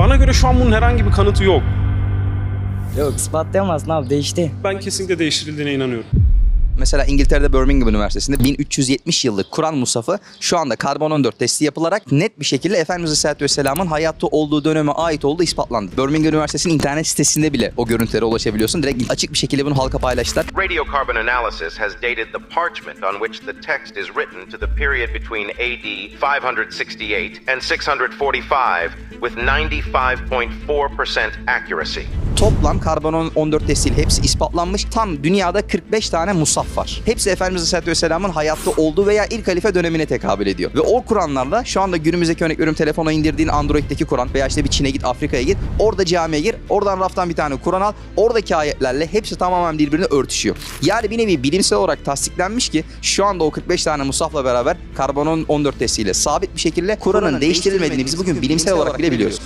Bana göre şu an bunun herhangi bir kanıtı yok. Yok ispatlayamazsın abi değişti. Ben kesinlikle değiştirildiğine inanıyorum. Mesela İngiltere'de Birmingham Üniversitesi'nde 1370 yıllık Kur'an Musafı şu anda karbon 14 testi yapılarak net bir şekilde Efendimiz Aleyhisselatü Vesselam'ın hayatta olduğu döneme ait olduğu ispatlandı. Birmingham Üniversitesi'nin internet sitesinde bile o görüntülere ulaşabiliyorsun. Direkt açık bir şekilde bunu halka paylaştılar. Radiocarbon analysis has dated the parchment on which the text is written to the period between AD 568 and 645 with 95.4% accuracy. Toplam karbon 14 testiyle hepsi ispatlanmış. Tam dünyada 45 tane musaf var. Hepsi Efendimiz Aleyhisselatü Vesselam'ın hayatta olduğu veya ilk halife dönemine tekabül ediyor. Ve o Kur'anlarla şu anda günümüzdeki örnek veriyorum telefona indirdiğin Android'deki Kur'an veya işte bir Çin'e git Afrika'ya git. Orada camiye gir. Oradan raftan bir tane Kur'an al. Oradaki ayetlerle hepsi tamamen birbirine örtüşüyor. Yani bir nevi bilimsel olarak tasdiklenmiş ki şu anda o 45 tane musafla beraber karbon 14 testiyle sabit bir şekilde Kur'an'ın değiştirilmediğini biz bugün bilimsel olarak bile biliyoruz.